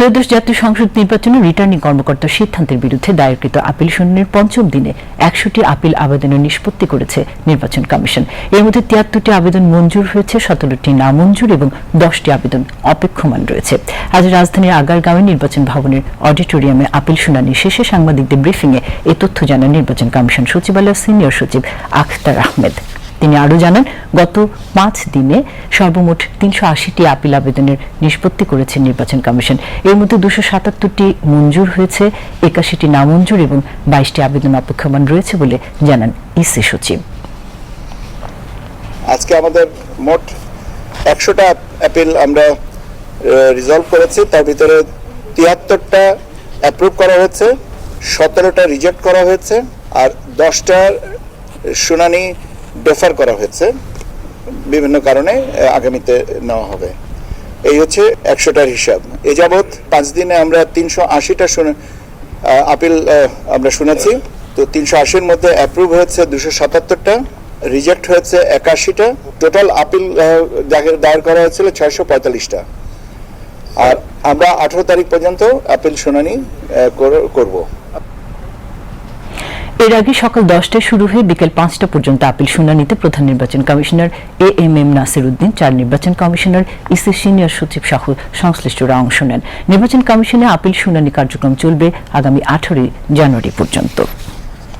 ত্রয়োদশ জাতীয় সংসদ নির্বাচনে রিটার্নিং কর্মকর্তার সিদ্ধান্তের বিরুদ্ধে দায়েরকৃত আপিল শুনানির পঞ্চম দিনে একশোটি আপিল আবেদনের নিষ্পত্তি করেছে নির্বাচন কমিশন। এর মধ্যে তিয়াত্তরটি আবেদন মঞ্জুর হয়েছে, সতেরোটি নামঞ্জুর এবং দশটি আবেদন অপেক্ষমান রয়েছে। আজ রাজধানীর আগারগাঁওয়ে নির্বাচন ভবনের অডিটোরিয়ামে আপিল শুনানি শেষে সাংবাদিকদের ব্রিফিংয়ে এ তথ্য জানান নির্বাচন কমিশন সচিবালয়ের সিনিয়র সচিব আখতার আহমেদ। তিনি আরও জানান, গত পাঁচ দিনে সর্বমোট তিনশো আশিটি আপিল আবেদনের নিষ্পত্তি করেছে নির্বাচন কমিশন। এর মধ্যে দুশো সাতাত্তরটি মঞ্জুর হয়েছে, একাশিটি নামঞ্জুর এবং বাইশটি আবেদন অপেক্ষমান রয়েছে বলে জানান ইসি সচিব। আজকে আমাদের মোট একশোটা অ্যাপিল আমরা রিজলভ করেছি। তার ভিতরে তিয়াত্তরটা অ্যাপ্রুভ করা হয়েছে, সতেরোটা রিজেক্ট করা হয়েছে, আর দশটার শুনানি ডেফার করা হয়েছে। বিভিন্ন কারণে আগামীতে নেওয়া হবে। এই হচ্ছে একশোটার হিসাব। এ যাবৎ পাঁচ দিনে আমরা তিনশো আশিটা শুনে আপিল আমরা শুনেছি। তো তিনশো আশির মধ্যে অ্যাপ্রুভ হয়েছে দুশো সাতাত্তরটা রিজেক্ট হয়েছে একাশিটা। টোটাল আপিল দায়ের- করা হয়েছিল ছয়শো পঁয়তাল্লিশটা। আর আমরা আঠেরো তারিখ পর্যন্ত আপিল শুনানি কর- করব। এর আগে সকাল দশটায় শুরু হয়ে বিকেল পাঁচটা পর্যন্ত আপিল শুনানিতে প্রধান নির্বাচন commissioner A M M Nasir Uddin চার নির্বাচন কমিশনার ইসি সিনিয়র সচিব সহ সংশ্লিষ্টরা অংশ নেন। নির্বাচন কমিশনে আপিল শুনানি কার্যক্রম চলবে আগামী আঠারোই জানুয়ারি পর্যন্ত।